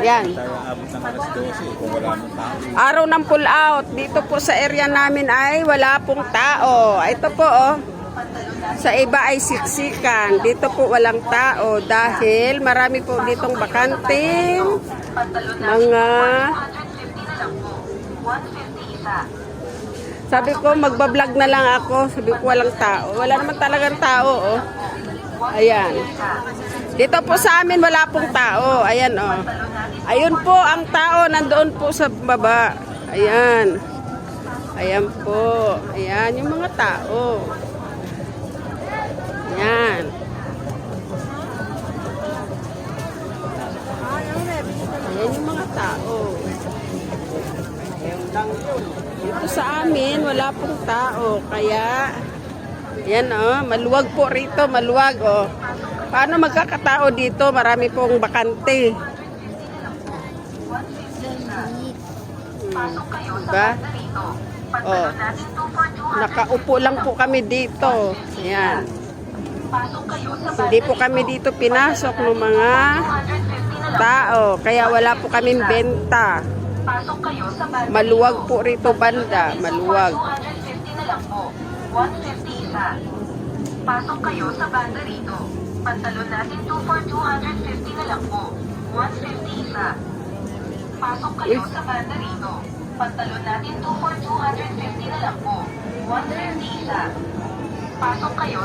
Yan. Tayo abot ng alas 12 kung wala mong tao. Araw ng pull out. Dito po sa area namin ay wala pong tao. Ito po oh. Sa iba ay siksikan. Dito po walang tao dahil marami po ditong bakanting mga sabi ko magbablog na lang ako. Sabi ko walang tao. Wala naman talagang tao oh. Ayan. Dito po sa amin wala pong tao. Ayan oh. Ayun po ang tao nandoon po sa baba. Ayan. Ayan po. Ayan yung mga tao. Ayan. Ayan yung mga tao. Dito sa amin, wala pong tao. Kaya, yan oh, maluwag po rito, maluwag oh. Paano magkakatao dito? Marami pong bakante. Hmm. Diba? Oh. Nakaupo lang po kami dito. Ayan. Hindi po kami dito pinasok ng mga tao. Kaya wala po kaming benta. Maluwag po rito banda. Maluwag. 250 na lang po. 150 isa. Pasok kayo sa banda rito. Pantalon natin 2 for 250 na lang po. 150 isa. Pasok kayo sa banda rito. Pantalon natin 2 for 250 na lang po. 150 isa. Pasok kayo